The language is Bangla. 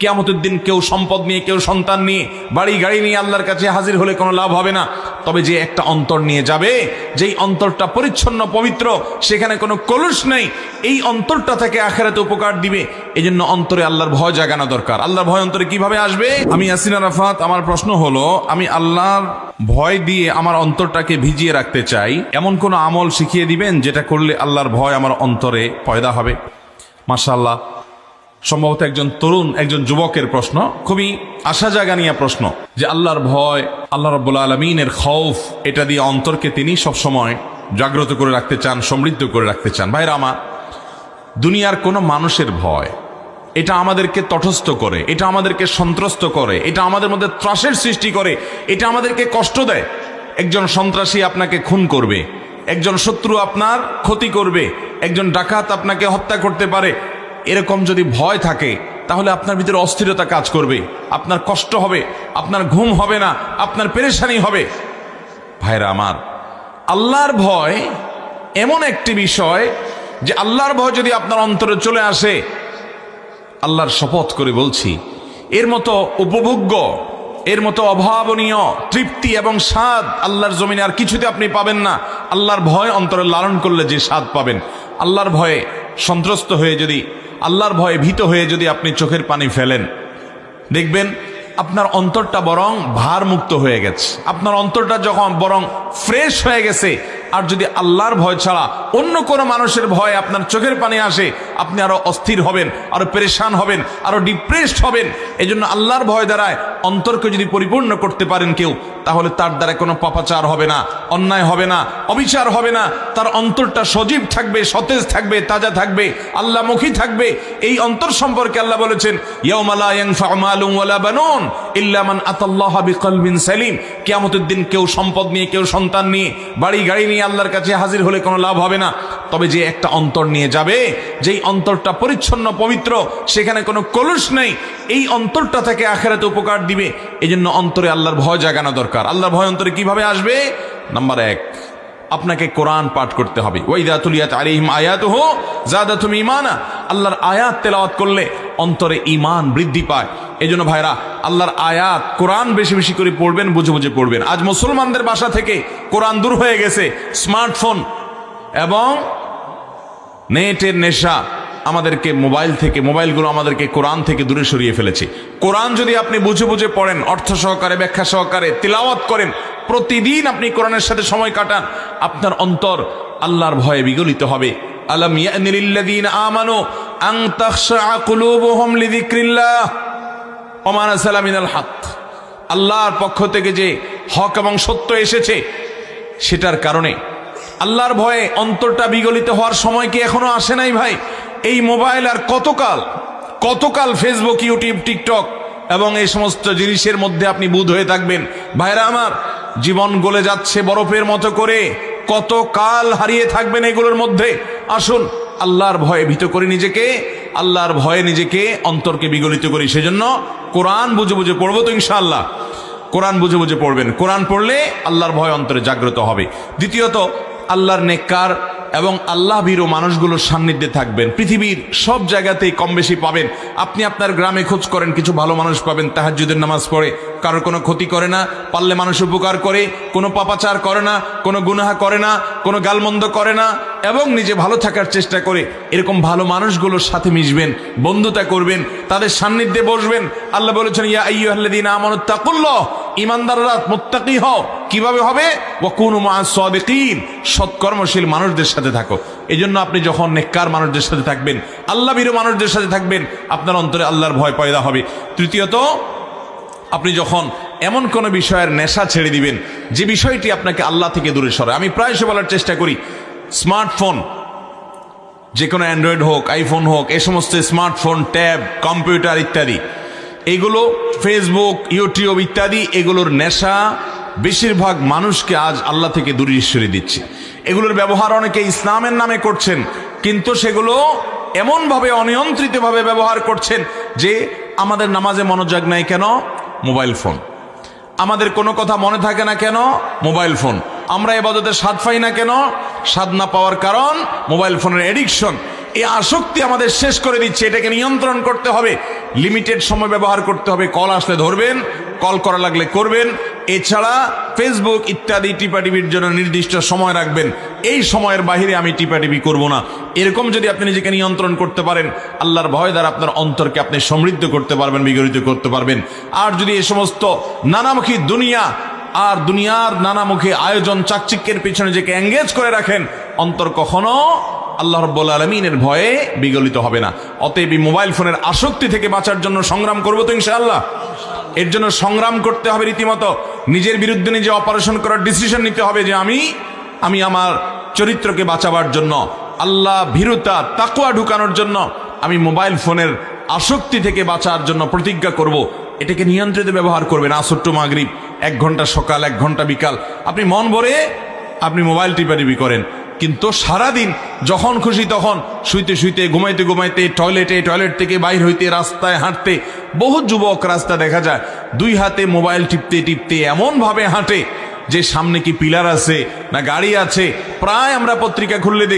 কেয়ামতের দিন কেউ সম্পদ নিয়ে, কেউ সন্তান নিয়ে, বাড়ি, গাড়ি নিয়ে আল্লাহর কাছে হাজির হলে কোনো লাভ হবে না। তবে যে একটা অন্তর নিয়ে যাবে, যেই অন্তরটা পরিচ্ছন্ন, পবিত্র, সেখানে কোনো কলুষ নেই, এই অন্তরটা থেকে আখেরাতে উপকার দিবে। এই জন্য অন্তরে আল্লাহর ভয় জাগানো দরকার। আল্লাহর ভয় অন্তরে কীভাবে আসবে? আমি ইয়াসিন আরাফাত আমার প্রশ্ন হলো, আমি আল্লাহর ভয় দিয়ে আমার অন্তরটাকে ভিজিয়ে রাখতে চাই, এমন কোনো আমল শিখিয়ে দিবেন যেটা করলে আল্লাহর ভয় আমার অন্তরে পয়দা হবে? মাশাল্লাহ সম্ভবত একজন তরুণ, একজন যুবকের প্রশ্ন, খুবই আশা জাগানিয়া প্রশ্ন, যে আল্লাহর ভয়, আল্লাহ রব্বুল আলমিনের খৌফ, এটা দিয়ে অন্তরকে তিনি সবসময় জাগ্রত করে রাখতে চান, সমৃদ্ধ করে রাখতে চান। ভাইরা আমার, দুনিয়ার কোনো মানুষের ভয়, এটা আমাদেরকে তটস্থ করে, এটা আমাদেরকে সন্ত্রস্ত করে, এটা আমাদের মধ্যে ত্রাসের সৃষ্টি করে, এটা আমাদেরকে কষ্ট দেয়। একজন সন্ত্রাসী আপনাকে খুন করবে, একজন শত্রু আপনার ক্ষতি করবে, একজন ডাকাত আপনাকে হত্যা করতে পারে এরকম যদি ভয় থাকে, তাহলে আপনার ভিতরে অস্থিরতা কাজ করবে। আপনার কষ্ট হবে, আপনার ঘুম হবে না, আপনার পেরেশানি হবে। ভাইরা আমার, আল্লাহর ভয় এমন একটি বিষয় যে আল্লাহর ভয় যদি আপনার অন্তরে চলে আসে, আল্লাহর শপথ করে বলছি, এর মতো উপভোগ্য এর মতো অভাবনীয়, তৃপ্তি এবং স্বাদ আল্লাহর জমিনে আর কিছুতে আপনি পাবেন না। আল্লাহর ভয় অন্তরে লালন করলে যে স্বাদ পাবেন। আল্লাহর ভয়ে সন্ত্রস্ত হয়ে যদি, আল্লাহর ভয়ে ভীত হয়ে যদি আপনি চোখের পানি ফেলেন। দেখবেন আপনার অন্তরটা বরং ভারমুক্ত হয়ে গেছে। আপনার অন্তরটা যখন বরং ফ্রেশ হয়ে গেছে আর যদি আল্লাহর ভয় ছাড়া অন্য কোনো মানুষের ভয় আপনার চোখের পানি আসে, আপনি আরও অস্থির হবেন, আরও পেরেশান হবেন, আরও ডিপ্রেসড হবেন। এই জন্য আল্লাহর ভয় দ্বারায় অন্তরকে যদি পরিপূর্ণ করতে পারেন কেউ, তাহলে তার দ্বারা কোনো পাপাচার হবে না, অন্যায় হবে না, অবিচার হবে না। তার অন্তরটা সজীব থাকবে, সতেজ থাকবে, তাজা থাকবে আল্লাহমুখী থাকবে। এই অন্তর সম্পর্কে আল্লাহ বলেছেন ইয়াউমালা ইয়ানফাউ মালুন ওয়ালা বানুন। ইল্লা মান আতাল্লাহা বিকলবিন সালিম। কিয়ামতের দিন কেউ সম্পদ নিয়ে, কেউ সন্তান নিয়ে, বাড়ি গাড়ি নিয়ে আল্লাহর কাছে হাজির হলে কোনো লাভ হবে না। তবে যে একটা অন্তর নিয়ে যাবে, যেই অন্তরটা পরিচ্ছন্ন, পবিত্র, সেখানে কোনো কলুষ নেই, এই অন্তরটা থেকে আখেরাতে উপকার দিবে। এই জন্য অন্তরে আল্লাহর ভয় জাগানো দরকার। আল্লাহর ভয় অন্তরে কীভাবে আসবে? নাম্বার এক, আপনাকে কোরআন পাঠ করতে হবে। ওইদা তুলিয়াত আলিহিম আয়াত হো জাদা তুমি ইমানা আল্লাহর আয়াত তেলাওয়াত করলে অন্তরে ইমান বৃদ্ধি পায়। এই জন্য ভাইরা, আল্লাহর আয়াত কোরআন বেশি বেশি করে পড়বেন, বুঝে বুঝে পড়বেন। আজ মুসলমানদের বাসা থেকে কোরআন দূর হয়ে গেছে, স্মার্টফোন এবং নেটের নেশা আমাদেরকে মোবাইল থেকে, মোবাইলগুলো আমাদেরকে কোরআন থেকে দূরে সরিয়ে ফেলেছে। কোরআন যদি আপনি বুঝে বুঝে পড়েন, অর্থ সহকারে, ব্যাখ্যা সহকারে, তিলাওয়াত করেন, প্রতিদিন আপনি কোরআনের সাথে সময় কাটান, আপনার অন্তর আল্লাহর ভয়ে বিগলিত হবে। আলম ইয়ানিলিল্লাযীন আমানু আন তাখশা কুলুবুহুম লিযিকরিল্লাহ। হক। আল্লাহর পক্ষ থেকে যে হক এবং সত্য এসেছে, সেটার কারণে। আল্লাহর ভয়ে অন্তরটা বিগলিত হওয়ার সময় কি এখনও আসে নাই ভাই? এই মোবাইল আর কতকাল কতকাল ফেসবুক ইউটিউব টিকটক এবং এই সমস্ত জিনিসের মধ্যে আপনি বুধ হয়ে থাকবেন। ভাইরা আমার, জীবন গলে যাচ্ছে বরফের মতো করে। কত কাল হারিয়ে থাকবেন এগুলোর মধ্যে? আসুন, আল্লাহর ভয়ে ভীত করি নিজেকে আল্লাহর ভয়ে নিজেকে অন্তরকে বিগলিত করি। সেজন্য কোরআন বুঝে বুঝে পড়ব তো ইনশাআল্লাহ। কোরআন বুঝে বুঝে পড়বেন। কোরআন পড়লে আল্লাহর ভয় অন্তরে জাগ্রত হবে। দ্বিতীয়ত, আল্লাহর নেককার এবং আল্লাহ ভীরু মানুষগুলোর সান্নিধ্যে থাকবেন। পৃথিবীর সব জায়গাতেই কম বেশি পাবেন। আপনি আপনার গ্রামে খোঁজ করেন, কিছু ভালো মানুষ পাবেন তাহাজুদের নামাজ পড়ে। কারোর কোনো ক্ষতি করে না, পারলে মানুষ উপকার করে, কোনো পাপাচার করে না, কোনো গুনাহা করে না, কোনো গালমন্দ করে না, এবং নিজে ভালো থাকার চেষ্টা করে। এরকম ভালো মানুষগুলোর সাথে মিশবেন, বন্ধুতা করবেন, তাদের সান্নিধ্যে বসবেন। আল্লাহ বলেছেন, ইয়া আইয়ুহাল্লাযীন আমানুত তাকুল্লাহ ইমানদাররা মুত্তাকি হও। কীভাবে হবে? সৎকর্মশীল মানুষদের সাথে থাকো। এই জন্য আপনি যখন নেককার মানুষদের সাথে থাকবেন আল্লাহ ভীরু মানুষদের সাথে থাকবেন, আপনার অন্তরে আল্লাহর ভয় পয়দা হবে। তৃতীয়ত, আপনি যখন এমন কোন বিষয়ের নেশা ছেড়ে দিবেন, যে বিষয়টি আপনাকে আল্লাহ থেকে দূরে সরে আমি প্রায়শ বলার চেষ্টা করি, স্মার্টফোন যে কোনো অ্যান্ড্রয়েড হোক, আইফোন হোক এই সমস্ত স্মার্টফোন, ট্যাব, কম্পিউটার ইত্যাদি, এগুলো ফেসবুক, ইউটিউব ইত্যাদি, এগুলোর নেশা বেশিরভাগ মানুষকে আজ আল্লাহ থেকে দূরে সরিয়ে দিচ্ছে। এগুলোর ব্যবহার অনেকে ইসলামের নামে করছেন, কিন্তু সেগুলো এমনভাবে অনিয়ন্ত্রিতভাবে ব্যবহার করছেন যে আমাদের নামাজে মনোযোগ নাই কেন? Mobile phone. আমাদের কোনো কথা মনে থাকে না কেন? Mobile phone. আমরা এবাদতে স্বাদ পাই না কেন? স্বাদ না পাওয়ার কারণ মোবাইল ফোনের এডিকশন এই আসক্তি আমাদের শেষ করে দিচ্ছে, এটাকে নিয়ন্ত্রণ করতে হবে। লিমিটেড সময় ব্যবহার করতে হবে। কল আসলে ধরবেন কল করা লাগলে করবেন। এছাড়া ফেসবুক ইত্যাদি টিপাটিপির জন্য নির্দিষ্ট সময় রাখবেন। এই সময়ের বাহিরে আমি টিপাটিপি করব না। এরকম যদি আপনি নিজেকে নিয়ন্ত্রণ করতে পারেন, আল্লাহর ভয় দ্বারা আপনার অন্তরকে আপনি সমৃদ্ধ করতে পারবেন, বিগড়িত করতে পারবেন। আর যদি এ সমস্ত নানামুখী দুনিয়া আর দুনিয়ার নানামুখী আয়োজন চাকচিক্যের পিছনে নিজেকে এঙ্গেজ করে রাখেন, অন্তর কখনো আল্লাহ রব্বুল আলমিনের ভয়ে বিগলিত হবে না। অতএব মোবাইল ফোনের আসক্তি থেকে বাঁচার জন্য সংগ্রাম করব তো ইনশাআল্লাহ। এর জন্য সংগ্রাম করতে হবে রীতিমতো। নিজের বিরুদ্ধে নিজে অপারেশন করার ডিসিশন নিতে হবে যে আমি আমি আমার চরিত্রকে বাঁচাবার জন্য, আল্লাহ ভীরুতা তাকুয়া ঢুকানোর জন্য আমি মোবাইল ফোনের আসক্তি থেকে বাঁচার জন্য প্রতিজ্ঞা করব। এটাকে নিয়ন্ত্রিত ব্যবহার করবেন আসট্টু মাগরীব, এক ঘণ্টা সকাল, এক ঘণ্টা বিকাল। আপনি মন ভরে আপনি মোবাইল টিপাটিপি করেন। কিন্তু সারাদিন যখন খুশি তখন শুইতে শুইতে, ঘুমাইতে ঘুমাইতে, টয়লেটে, টয়লেট থেকে বাইর হইতে, রাস্তায় হাঁটতে বহু যুবক রাস্তা দেখা যায়, দুই হাতে মোবাইল টিপতে টিপতে এমনভাবে হাঁটে যে সামনে কি পিলার আছে না গাড়ি আছে, প্রায় আমরা পত্রিকা খুললে দেখি